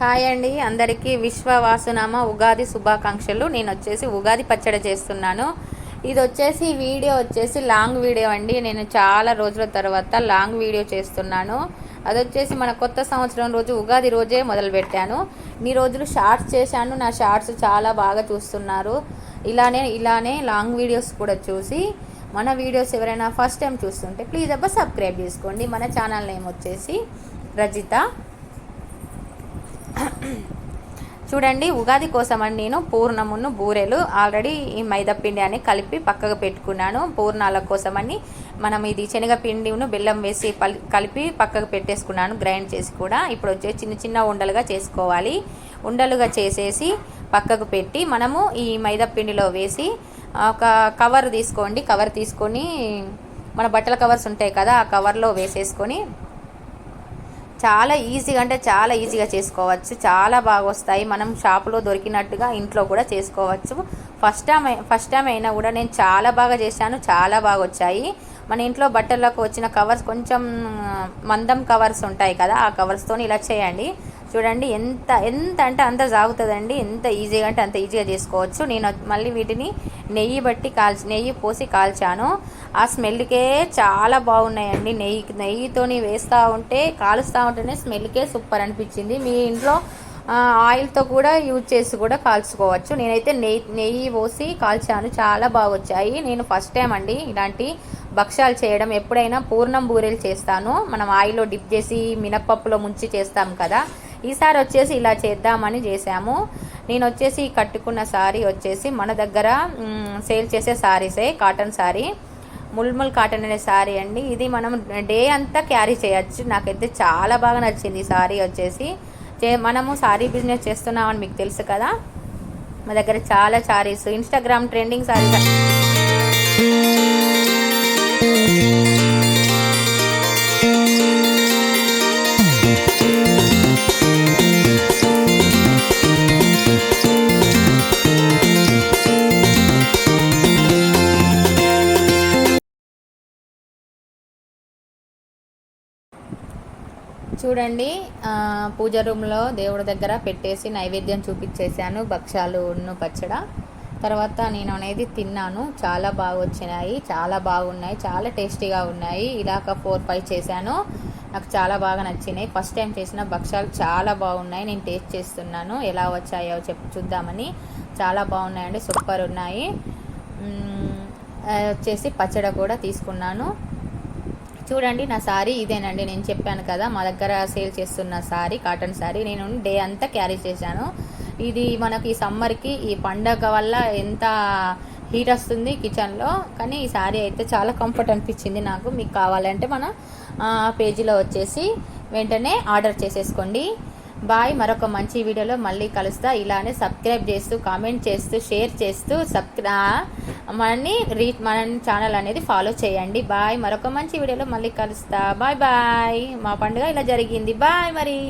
Hi అండి. అందరికీ విశ్వవాసునామ ఉగాది శుభాకాంక్షలు. నేను వచ్చేసి ఉగాది పచ్చడి చేస్తున్నాను. ఇది వచ్చేసి వీడియో వచ్చేసి లాంగ్ వీడియో అండి. నేను చాలా రోజుల తర్వాత లాంగ్ వీడియో చేస్తున్నాను. అది వచ్చేసి మన కొత్త సంవత్సరం రోజు ఉగాది రోజే మొదలు పెట్టాను. రోజులు షార్ట్స్ చేశాను. నా షార్ట్స్ చాలా బాగా చూస్తున్నారు. ఇలానే ఇలానే లాంగ్ వీడియోస్ కూడా చూసి మన వీడియోస్ ఎవరైనా ఫస్ట్ టైం చూస్తుంటే ప్లీజ్ అబ్బా సబ్స్క్రైబ్ చేసుకోండి. మన ఛానల్ నేమ్ వచ్చేసి రజిత. చూడండి ఉగాది కోసమని నేను పూర్ణమును బూరెలు ఆల్రెడీ ఈ మైదాపిండి అని కలిపి పక్కకు పెట్టుకున్నాను. పూర్ణాల కోసమని మనం ఇది శనగపిండిను బెల్లం వేసి కలిపి పక్కకు పెట్టేసుకున్నాను గ్రైండ్ చేసి కూడా. ఇప్పుడు వచ్చే చిన్న చిన్న ఉండలుగా చేసుకోవాలి. ఉండలుగా చేసేసి పక్కకు పెట్టి మనము ఈ మైదాపిండిలో వేసి ఒక కవర్ తీసుకోండి. కవర్ తీసుకొని మన బట్టల కవర్స్ ఉంటాయి కదా ఆ కవర్లో వేసేసుకొని చాలా ఈజీగా అంటే చాలా ఈజీగా చేసుకోవచ్చు. చాలా బాగా వస్తాయి మనం షాపులో దొరికినట్టుగా ఇంట్లో కూడా చేసుకోవచ్చు. ఫస్ట్ టైం ఫస్ట్ టైం అయినా కూడా నేను చాలా బాగా చేశాను. చాలా బాగా వచ్చాయి మన ఇంట్లో బట్టలకు వచ్చిన కవర్స్ కొంచెం మందం కవర్స్ ఉంటాయి కదా ఆ కవర్స్తో ఇలా చేయండి. చూడండి ఎంత ఎంత అంటే అంత జాగుతుందండి ఎంత ఈజీగా అంటే అంత ఈజీగా చేసుకోవచ్చు. నేను మళ్ళీ వీటిని నెయ్యి బట్టి కాల్చి నెయ్యి పోసి కాల్చాను. ఆ స్మెల్కే చాలా బాగున్నాయండి. నెయ్యి నెయ్యితోని వేస్తూ ఉంటే కాలుస్తూ ఉంటేనే స్మెల్కే సూపర్ అనిపించింది. మీ ఇంట్లో ఆయిల్తో కూడా యూజ్ చేసి కూడా కాల్చుకోవచ్చు. నేనైతే నెయ్యి నెయ్యి పోసి కాల్చాను. చాలా బాగా వచ్చాయి నేను ఫస్ట్ టైం అండి ఇలాంటి భక్ష్యాలు చేయడం. ఎప్పుడైనా పూర్ణం బూరెలు చేస్తాను. మనం ఆయిల్లో డిప్ చేసి మినప్పప్పులో ముంచి చేస్తాం కదా. ఈసారి వచ్చేసి ఇలా చేద్దామని చేసాము నేను వచ్చేసి కట్టుకున్న శారీ వచ్చేసి మన దగ్గర సేల్ చేసే శారీసే కాటన్ శారీ ముల్ముల్ కాటన్ అనే శారీ అండి. ఇది మనం డే అంతా క్యారీ చేయొచ్చు. నాకైతే చాలా బాగా నచ్చింది ఈ శారీ వచ్చేసి. చే మనము శారీ బిజినెస్ చేస్తున్నామని మీకు తెలుసు కదా. మా దగ్గర చాలా శారీస్ ఇన్స్టాగ్రామ్ ట్రెండింగ్ శారీస్ చూడండి పూజ రూమ్లో దేవుడి దగ్గర పెట్టేసి నైవేద్యం చూపించేసాను భక్ష్యాలు పచ్చడ. తర్వాత నేను అనేది తిన్నాను. చాలా బాగా వచ్చినాయి. చాలా బాగున్నాయి. చాలా టేస్టీగా ఉన్నాయి. ఇలాక ఫోర్ ఫైవ్ చేశాను. నాకు చాలా బాగా నచ్చినాయి. ఫస్ట్ టైం చేసిన భక్ష్యాలు చాలా బాగున్నాయి. నేను టేస్ట్ చేస్తున్నాను. ఎలా వచ్చాయో చెప్ చూద్దామని. చాలా బాగున్నాయండి. సూపర్ ఉన్నాయి. వచ్చేసి పచ్చడి కూడా తీసుకున్నాను. చూడండి నా సారీ ఇదేనండి నేను చెప్పాను కదా మా దగ్గర సేల్ చేస్తున్న సారీ కాటన్ సారీ నేను డే అంతా క్యారీ చేశాను. ఇది మనకి ఈ సమ్మర్కి ఈ పండగ వల్ల ఎంత హీట్ వస్తుంది కిచెన్లో కానీ ఈ శారీ అయితే చాలా కంఫర్ట్ అనిపించింది నాకు. మీకు కావాలంటే మన పేజీలో వచ్చేసి వెంటనే ఆర్డర్ చేసేసుకోండి. బాయ్ మరొక మంచి వీడియోలో మళ్ళీ కలుస్తా. ఇలానే సబ్స్క్రైబ్ చేస్తూ కామెంట్ చేస్తూ షేర్ చేస్తూ సబ్స్క్రా మనని రీ మన ఛానల్ అనేది ఫాలో చేయండి. బాయ్ మరొక మంచి వీడియోలో మళ్ళీ కలుస్తా. Bye bye. మా పండుగ ఇలా జరిగింది. బాయ్ మరి.